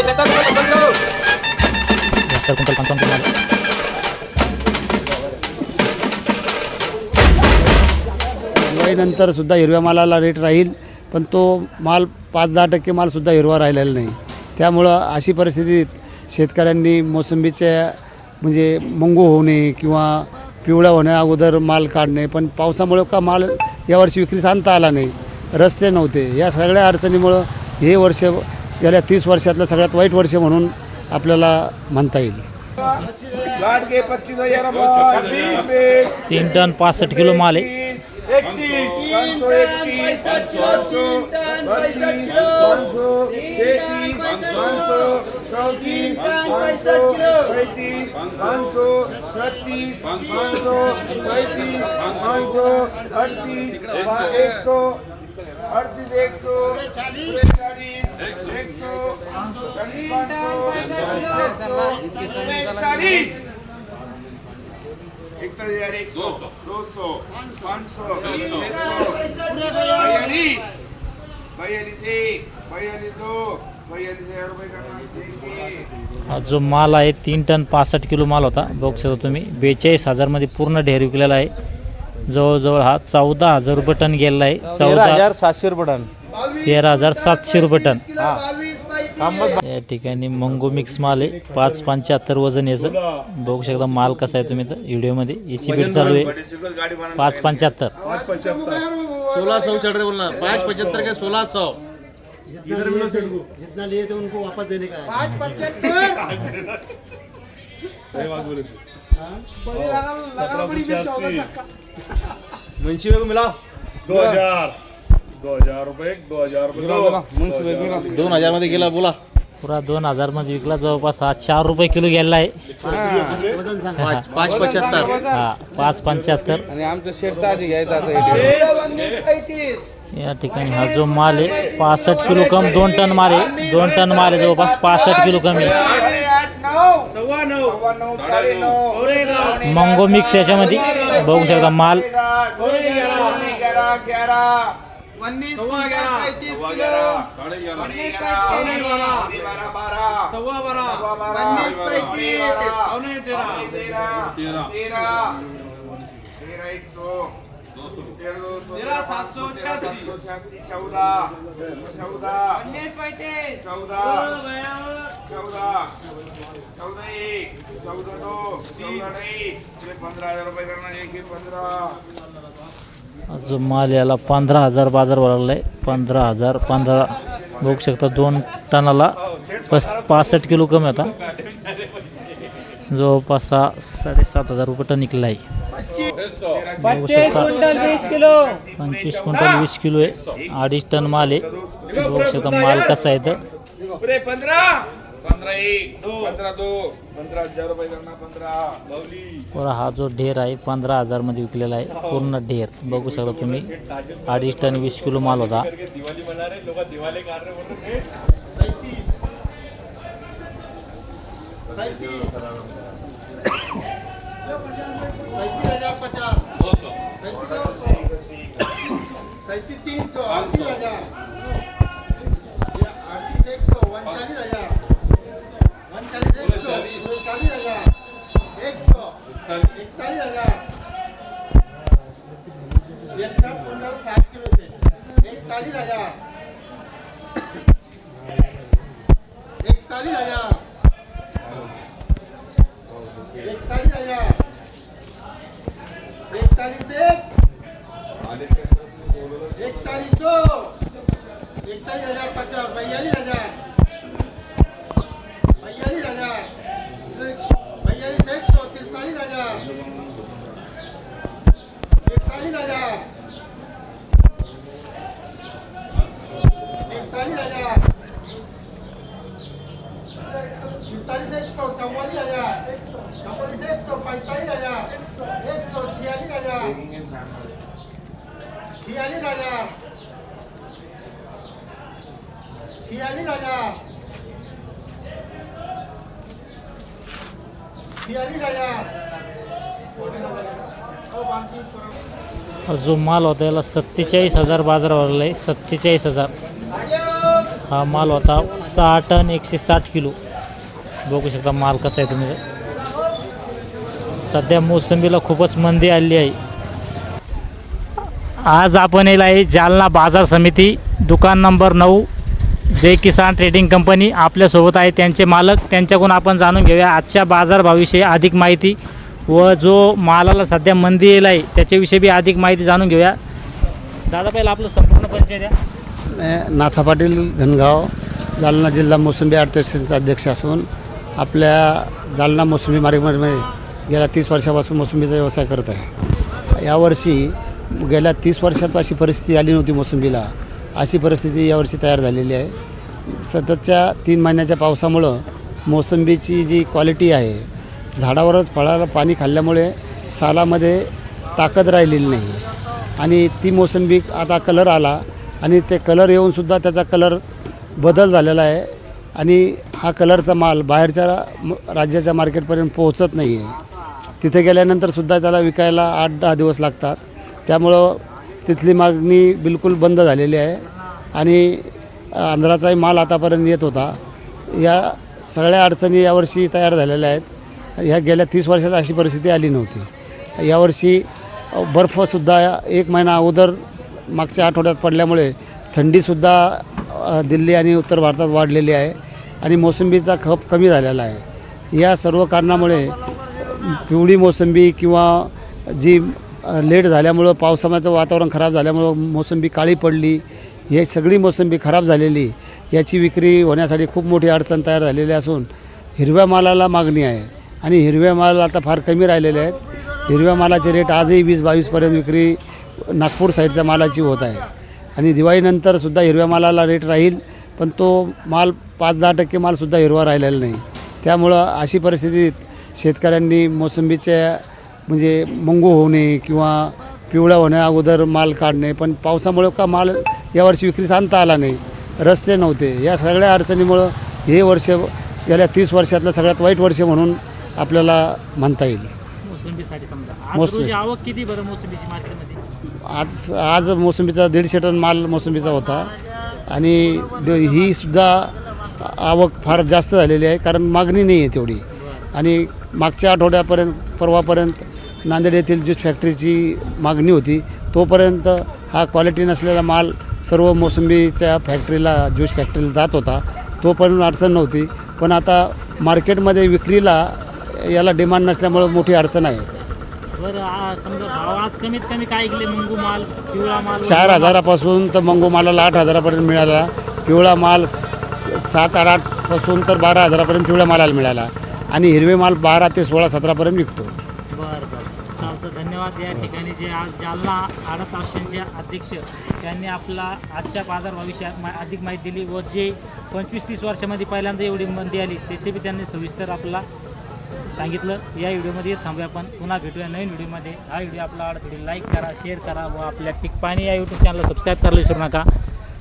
बहात्तर क्विंटल पंचावन्न किलो दिवाळीनंतर सुद्धा हिरव्या मालाला रेट राहील पण तो माल पाच दहा टक्के मालसुद्धा हिरवा राहिलेला नाही. त्यामुळं अशी परिस्थितीत शेतकऱ्यांनी मोसंबीच्या म्हणजे मंगू होणे किंवा पिवळा होण्या अगोदर माल काढणे पण पावसामुळे का माल यावर्षी विक्रीस आणता आला नाही? रस्ते नव्हते. या सगळ्या अडचणीमुळं हे वर्ष गेल्या तीस वर्षातलं सगळ्यात वाईट वर्ष म्हणून आपल्याला म्हणता येईल. तीन टन पासष्ट किलो माल आहे. एक सौ अड़तीस एक सौ चालीस एक सौ चालीस सौ इकतालीस इकतालीस हजार एक सौ दो सौ पाँच सौ बयालीस बयालीस एक बयालीस दो हा जो माल आहे तीन टन पासष्ट किलो माल होता. बघू शकता तुम्ही बेचाळीस हजारमध्ये पूर्ण ढेर विकलेला आहे. जवळजवळ हा चौदा हजार रुपये टन गेलेला आहे. तेरा चौदा हजार सातशे रुपये टन. तेरा हजार सातशे रुपये टन. थांबत या ठिकाणी मंगो मिक्स माल आहे. पाच पंच्याहत्तर वजन याचं. बघू शकता माल कसा आहे तुम्ही इथं व्हिडिओमध्ये. याची बीट चालू आहे. पाच पंच्याहत्तर. सोलह सौ रहे बोलना पाँच पचहत्तर के सोलह सौ? जितना लिए थे उनको वापस देने का है. मुंशी को मिला. दो हजार. दो हजार रुपये दो हजार रुपये दोन हजारमध्ये गेला बोला. पुरा दोन हजारमध्ये विकला जवळपास हा चार रुपये किलो गेलेला आहे. पाच पाच पचहत्तर हा पाच पंच्याहत्तर. आणि आमचं शेटचा आधी घ्यायचा आता या ठिकाणी हा जो माल आहे पासष्ट किलो कम दोन टन माल आहे. दोन टन माल आहे जवळपास पासष्ट किलो कमी आहे. मंगो मिक्स याच्यामध्ये बघू शकता माल ग्यारह तेरह सात सौ छियासी छियासी चौदह चौदह उन्नीस पैंतीस. चौदह चौदह चौदह एक. चौदह दो चौदह ढाई पंद्रह हजार रुपये करना एक पंद्रह जो माल याला पंधरा हजार बाजार आहे पंधरा हजार पंधरा. बघू शकता दोन टनाला पस पासष्ट किलो कमी होता जवळपास हा साडेसात हजार रुपये टन निघला आहे बघू शकता पंचवीस क्विंटल वीस किलो आहे. अडीच टन माल आहे. बघू शकता माल कसा आहे तर हजार हा जो ढेर आहे पंधरा हजारमध्ये विकलेला आहे. पूर्ण ढेर. बघू शकता तुम्ही. अडीच टन वीस किलो माल होता. सैंतीस तीन सौ अड़तीस हजार अड़तीस एक सौ उनचालीस हजार उनचालीस एक सौ उनचालीस हजार एक सौ इकतालीस हजार इकसठ कुंटल साठ किलो से इकतालीस हजार इकतालीस हजार इकतालीस हजार इकतालीस एक इकतालीस दो एकतालीस हजार पचास बयालीस हजार. बयालीस हजार. बयालीस एक सौ तिरतालीस हजार. जो माल होता याला सत्तेचाळीस हजार बाजार भरला आहे सत्तेचाळीस हजार. हा माल होता सहा टन एकशे साठ किलो. बघू शकता माल कसा आहे तुम्ही. सध्या मोसंबीला खूपच मंदी आलेली आहे. आज आपण येईल आहे जालना बाजार समिती दुकान नंबर नऊ जय किसान ट्रेडिंग कंपनी आपल्यासोबत आहे. त्यांचे मालक त्यांच्याकडून आपण जाणून घेऊया आजच्या बाजारभावाविषयी अधिक माहिती व जो मालाला सध्या मंदी येईल आहे त्याच्याविषयी बी अधिक माहिती जाणून घेऊया. दादा पहिला आपलं संपूर्ण परिचय द्या. नाथा पाटील घनगाव जालना जिल्हा मोसंबी आर्थिक अध्यक्ष असून आपल्या जालना मोसंबी मार्केटमध्ये गेल्या तीस वर्षापासून मोसंबीचा व्यवसाय करत आहे. यावर्षी गेल्या तीस वर्षात अशी परिस्थिती आली नव्हती मोसंबीला. अशी परिस्थिती यावर्षी तयार झालेली आहे. सततच्या तीन महिन्याच्या पावसामुळं मोसंबीची जी क्वालिटी आहे झाडावरच फळाला पाणी खाल्ल्यामुळे सालामध्ये ताकद राहिलेली नाही. आणि ती मोसंबी आता कलर आला आणि ते कलर येऊनसुद्धा त्याचा कलर बदल झालेला आहे आणि हा कलरचा माल बाहेरच्या म- राज्याच्या मार्केटपर्यंत पोहोचत नाही आहे तिथे गेल्यानंतरसुद्धा त्याला विकायला आठ दहा दिवस लागतात. त्यामुळं तिथली मागणी बिलकुल बंद झालेली आहे. आणि आंध्राचाही माल आतापर्यंत येत होता. या सगळ्या अडचणी यावर्षी तयार झालेल्या आहेत. ह्या गेल्या तीस वर्षात अशी परिस्थिती आली नव्हती. यावर्षी बर्फसुद्धा एक महिना अगोदर मागच्या आठवड्यात पडल्यामुळे थंडीसुद्धा दिल्ली आणि उत्तर भारतात वाढलेली आहे आणि मोसंबीचा खप कमी झालेला आहे. या सर्व कारणामुळे पिवळी मोसंबी किंवा जी लेट झाल्यामुळं पावसाळ्याचं वातावरण खराब झाल्यामुळं मोसंबी काळी पडली. हे सगळी मोसंबी खराब झालेली. याची विक्री होण्यासाठी खूप मोठी अडचण तयार झालेली असून हिरव्या मालाला मागणी आहे. आणि हिरव्या माल आता फार कमी राहिलेले आहेत. हिरव्या मालाचे रेट आजही वीस बावीसपर्यंत विक्री नागपूर साईडच्या मालाची होत आहे. आणि दिवाळीनंतरसुद्धा हिरव्या मालाला रेट राहील पण तो माल पाच दहा टक्के मालसुद्धा हिरवा राहिलेला नाही. त्यामुळं अशी परिस्थितीत शेतकऱ्यांनी मोसंबीच्या म्हणजे मंगू होणे किंवा पिवळा होण्या अगोदर माल काढणे पण पावसामुळे का माल यावर्षी विक्रीस आणता आला नाही रस्ते नव्हते. या सगळ्या अडचणीमुळं हे वर्ष गेल्या तीस वर्षातलं सगळ्यात वाईट वर्ष म्हणून आपल्याला म्हणता येईल. मोसंबीसाठी समजा. आज मोसंबी. रोजी आवक किती बरं मोसंबीची मार्केटमध्ये? आज आज मोसंबीचा दीडशे टन माल मोसंबीचा होता. आणि ही सुद्धा आवक फार जास्त झालेली आहे कारण मागणी नाही आहे तेवढी. आणि मागच्या आठवड्यापर्यंत परवापर्यंत नांदेड येथील ज्यूस फॅक्टरीची मागणी होती. तोपर्यंत हा क्वालिटी नसलेला माल सर्व मोसंबीच्या फॅक्टरीला ज्यूस फॅक्टरीला जात होता. तोपर्यंत अडचण नव्हती. पण आता मार्केटमध्ये विक्रीला याला डिमांड नसल्यामुळं मोठी अडचण आहे. बरं आ- समजा भाव आज कमीत कमी काय गेले मंगू माल पिवळा माल चार हजारापासून तर मंगो मालाला आठ हजारापर्यंत मिळाला. पिवळा माल सात आठ आठपासून तर बारा हजारापर्यंत पिवळ्या मालाला मिळाला. आणि हिरवे माल बारा ते सोळा सतरापर्यंत विकतो. ज्या ठिकाणी जे आज जालना आडत आश्रमचे अध्यक्ष त्यांनी आपला आजच्या बाजारभाविषयी मा अधिक माहिती दिली व जे पंचवीस तीस वर्षामध्ये पहिल्यांदा एवढी मंदी आली त्याचे बी त्यांनी सविस्तर आपला सांगितलं. या व्हिडिओमध्ये थांबूया आपण. पुन्हा भेटूया नवीन व्हिडिओमध्ये. हा व्हिडिओ आपला आवडत व्हिडिओ लाईक करा शेअर करा व आपल्या पिक पाणी या यूट्यूब चॅनलला सबस्क्राईब करायला विसरू नका.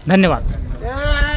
धन्यवाद.